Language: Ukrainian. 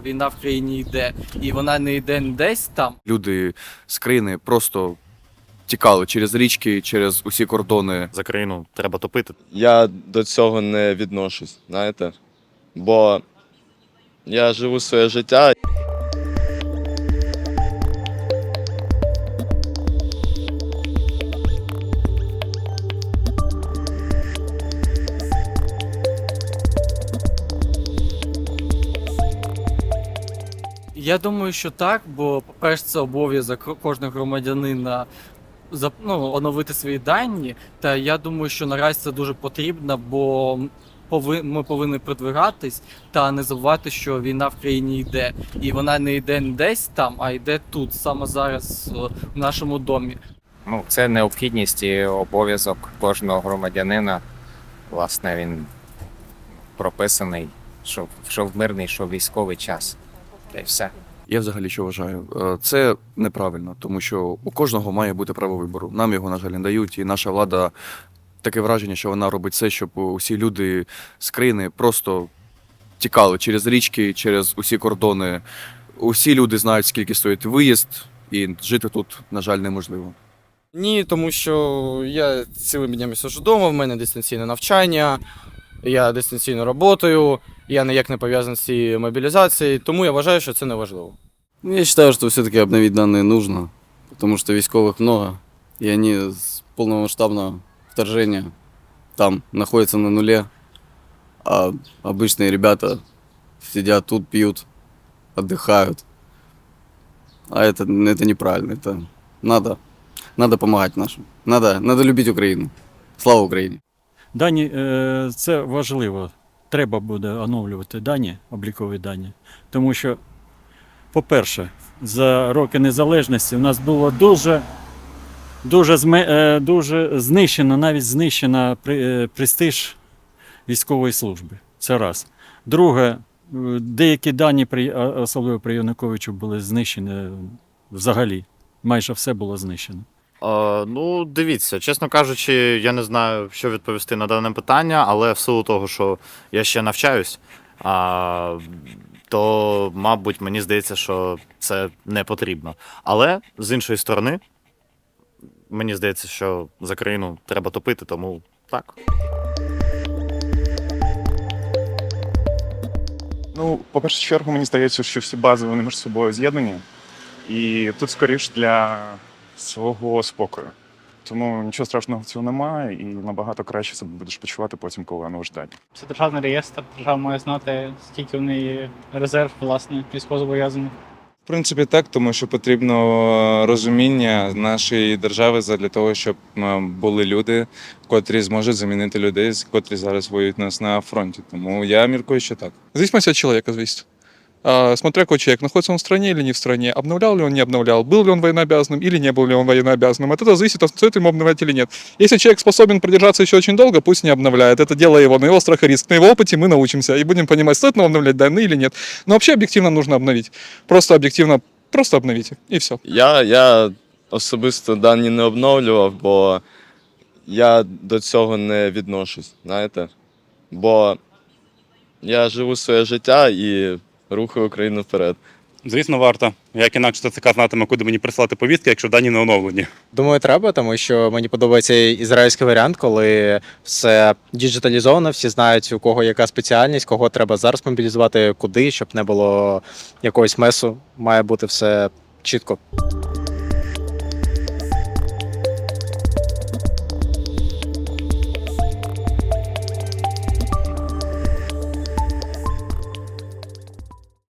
Війна в країні йде, і вона не йде десь там. Люди з країни просто тікали через річки, через усі кордони. За країну треба топити. Я до цього не відношусь, знаєте. Бо я живу своє життя. Я думаю, що так, бо, по-перше, це обов'язок кожного громадянина ну, оновити свої дані. Та я думаю, що наразі це дуже потрібно, бо ми повинні продвигатись та не забувати, що війна в країні йде. І вона не йде десь там, а йде тут, саме зараз в нашому домі. Ну, це необхідність і обов'язок кожного громадянина. Власне, він прописаний, що, що в мирний, що в військовий час. Та й все. Я взагалі що вважаю, Е, це неправильно, тому що у кожного має бути право вибору. Нам його, на жаль, не дають, і наша влада таке враження, що вона робить все, щоб усі люди з країни просто тікали через річки, через усі кордони. Усі люди знають, скільки стоїть виїзд, і жити тут, на жаль, неможливо. Ні, тому що я цілими днями сиджу вдома, в мене дистанційне навчання, я дистанційно працюю, я ніяк не пов'язаний з цією мобілізацією, тому я вважаю, що це не важливо. Ну, Я считаю, что все-таки обновить данные нужно, потому что військовых много, и они с полномасштабного вторжения там находятся на нуле, а обычные ребята сидят тут, пьют, отдыхают. А это, это неправильно, это надо, надо помогать нашим, надо, надо любить Украину. Слава Україні! Дані е, це важливо. Треба буде оновлювати дані, облікові дані. Тому що, по-перше, за роки незалежності в нас було дуже, дуже, е, дуже знищено, навіть знищено е, престиж військової служби. Це раз. Друге, деякі дані, особливо при Януковичу, були знищені взагалі. Майже все було знищено. Е, ну, дивіться, чесно кажучи, я не знаю, що відповісти на дане питання, але в силу того, що я ще навчаюсь, а, то, мабуть, мені здається, що це не потрібно. Але з іншої сторони, мені здається, що за країну треба топити, тому так. Ну, по першу чергу, мені здається, що всі бази вони між собою з'єднані, і тут скоріш для свого спокою. Тому нічого страшного в цьому немає, і набагато краще себе будеш почувати потім, коли воно ждать. Це державний реєстр, держава має знати, скільки в неї резерв, власне, військовозобов'язаних. В принципі, так, тому що потрібно розуміння нашої держави для того, щоб е, були люди, котрі зможуть замінити людей, котрі зараз воюють нас на фронті. Тому я міркую, що так. От человека зависит. А, Смотря какой человек, находится он в стране или не в стране, обновлял ли он, не обновлял, был ли он военнообязанным или не был ли он военнообязанным. От этого зависит, стоит ему обновлять или нет. Если человек способен продержаться еще очень долго, пусть не обновляет. Это дело его, на его страх и риск. На его опыте мы научимся и будем понимать, стоит нам обновлять данные или нет. Но вообще объективно нужно обновить. Просто объективно, просто обновите, и все. Я, я особисто дані не обновлював, бо я до цього не відношусь, знаєте. Бо я живу своє життя і Рухаю Україну вперед. Звісно, варто. Як інакше ТЦК знатиме, куди мені прислати повістки, якщо дані не оновлені. Думаю, треба, тому що мені подобається ізраїльський варіант, коли все діджиталізовано, всі знають, у кого яка спеціальність, кого треба зараз мобілізувати, куди, щоб не було якогось месу. Має бути все чітко.